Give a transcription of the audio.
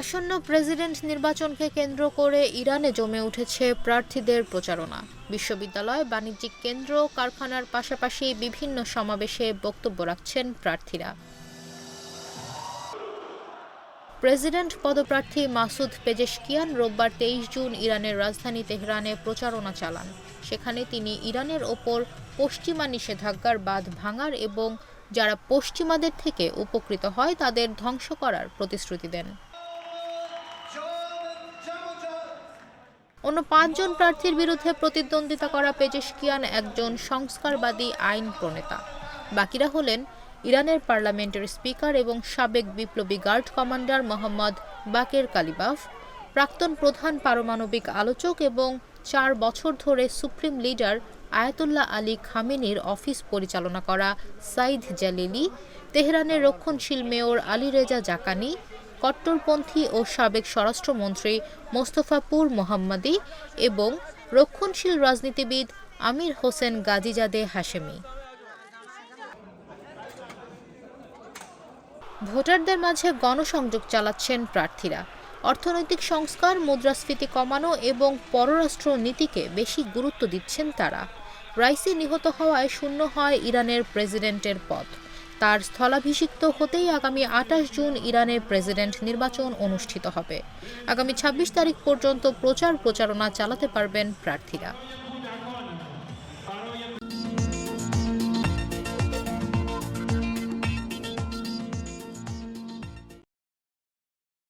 আসন্ন প্রেসিডেন্ট নির্বাচনকে কেন্দ্র করে ইরানে জমে উঠেছে প্রার্থীদের প্রচারণা। বিশ্ববিদ্যালয় বাণিজ্যিক কেন্দ্র, কারখানার পাশাপাশি বিভিন্ন সমাবেশে বক্তব্য রাখছেন প্রার্থীরা। প্রেসিডেন্ট পদপ্রার্থী মাসুদ পেজেশকিয়ান রোববার তেইশ জুন ইরানের রাজধানী তেহরানে প্রচারণা চালান। সেখানে তিনি ইরানের ওপর পশ্চিমা নিষেধাজ্ঞার বাঁধ ভাঙার এবং যারা পশ্চিমাদের থেকে উপকৃত হয়, তাদের ধ্বংস করার প্রতিশ্রুতি দেন। অন্য পাঁচজন প্রার্থীর বিরুদ্ধে প্রতিদ্বন্দ্বিতা করা পেজেশকিয়ান একজন সংস্কারবাদী আইন প্রণেতা। বাকিরা হলেন ইরানের পার্লামেন্টের স্পিকার এবং সাবেক বিপ্লবী guard commander Mohammad Baqer Qalibaf, প্রাক্তন প্রধান পারমাণবিক আলোচক এবং চার বছর ধরে সুপ্রিম লিডার আয়াতুল্লাহ আলী খামেনির অফিস পরিচালনা করা সাইদ জালিলি, তেহরানের রক্ষণশীল মেয়র আলী রেজা জাকানি কট্টরপন্থী ও সাবেক স্বরাষ্ট্রমন্ত্রী মোস্তফাপুর মোহাম্মদী এবং রক্ষণশীল রাজনীতিবিদ আমির হোসেন গাজীজাদে হাশেমি। ভোটারদের মাঝে গণসংযোগ চালাচ্ছেন প্রার্থীরা। অর্থনৈতিক সংস্কার, মুদ্রাস্ফীতি কমানো এবং পররাষ্ট্র নীতিকে বেশি গুরুত্ব দিচ্ছেন তারা। রাইসি নিহত হওয়ায় শূন্য হয় ইরানের প্রেসিডেন্টের পদ। তার স্থলাভিষিক্ত হতেই আগামী আঠাশ জুন ইরানের প্রেসিডেন্ট নির্বাচন অনুষ্ঠিত হবে। আগামী ২৬ তারিখ পর্যন্ত প্রচার প্রচারণা চালাতে পারবেন প্রার্থীরা।